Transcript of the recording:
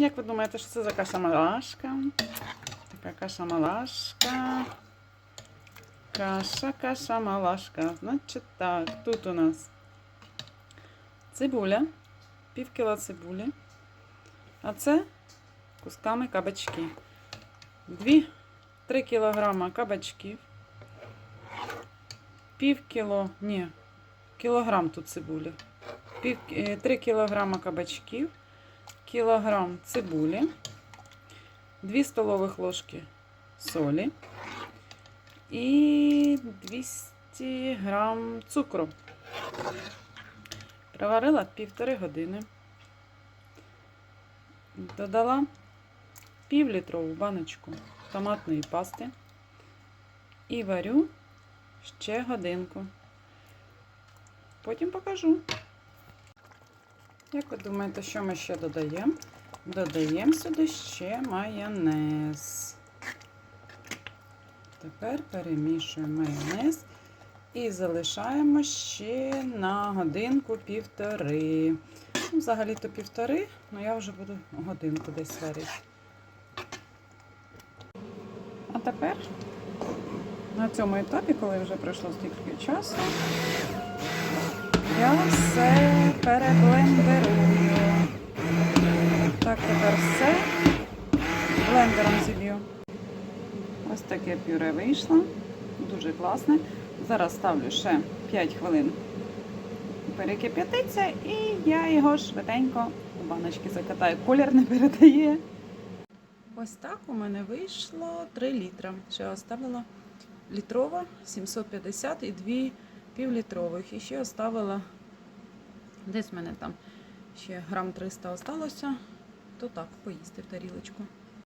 Як ви думаєте, що це за каша малашка? Така каша малашка. Каша, каша малашка. Значить так, тут у нас цибуля, пів кіла цибулі. А це кусками кабачки. 2-3 кілограма кабачків. Пів кіло, ні, кілограм тут цибулі. Пів, 3 кілограма кабачків, кілограм цибулі, 2 столових ложки солі і 200 грам цукру. Проварила півтори години. Додала півлітрову баночку томатної пасти і варю ще годинку. Потім покажу. Як ви думаєте, що ми ще додаємо? Додаємо сюди ще майонез. Тепер перемішуємо майонез і залишаємо ще на годинку півтори. Ну, взагалі-то півтори, але я вже буду годинку десь варити. А тепер на цьому етапі, коли вже пройшло стільки часу, я все переблендерую. Так, тепер все блендером зіб'ю. Ось таке пюре вийшло. Дуже класне. Зараз ставлю ще 5 хвилин. Перекип'ятиться і я його швиденько у баночки закатаю. Колір не передає. Ось так у мене вийшло 3 літра. Ще оставила літрова 750 і 2 півлітрових. І ще оставила десь в мене там ще грам 300 осталося, то так, поїсти в тарілочку.